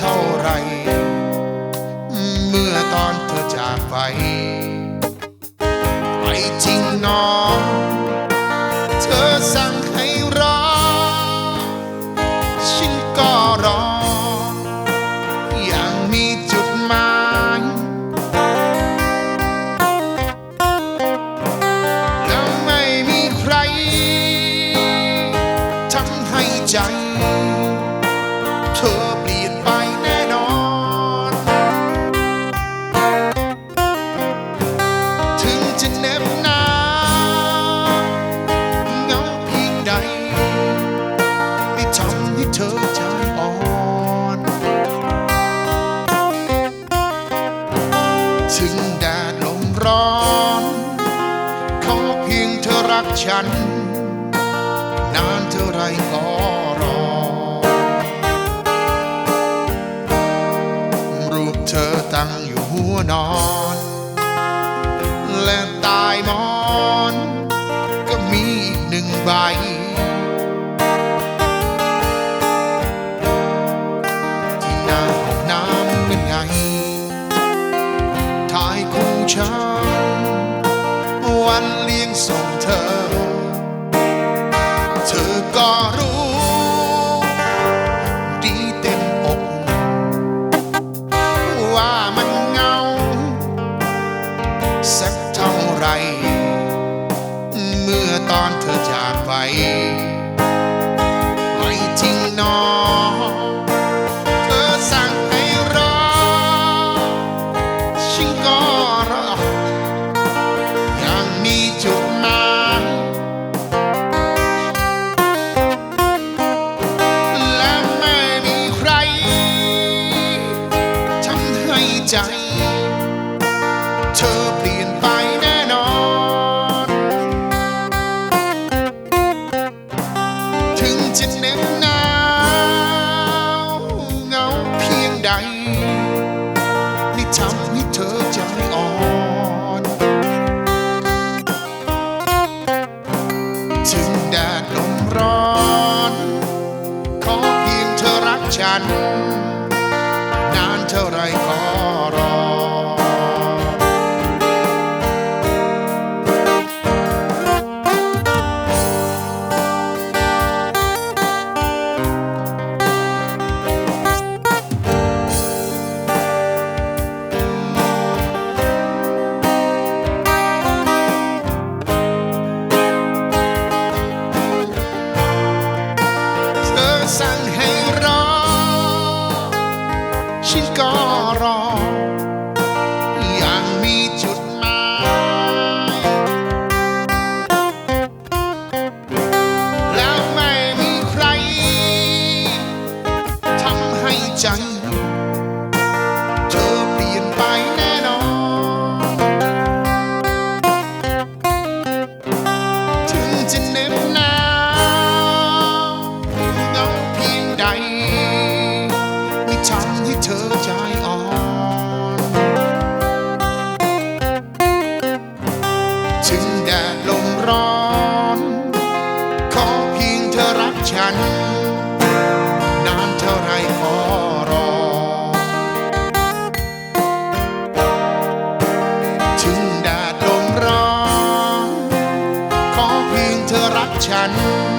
เท่าไร เมื่อตอนเธอจากไป ร้อนขอเพียงเธอรักฉัน นานเท่าไรก็รอ รูปเธอตั้งอยู่หัวนอน และตายมอน ก็มีอีกหนึ่งใบที่หน้าห้องน้ำเป็นไงถ่าย ธอ เธอก็รู้ ดีเต็มอก ว่ามันเงา สักเท่าไหรเมื่อตอนเธอจากไป ใจ เธอเปลี่ยนไปแน่นอน ถึงจะเหน็บหนาวเหงาเพียงใด ไม่ทำให้เธอใจอ่อน ถึงแดดลมร้อน ขอเพียงเธอรักฉัน นาน ฉัน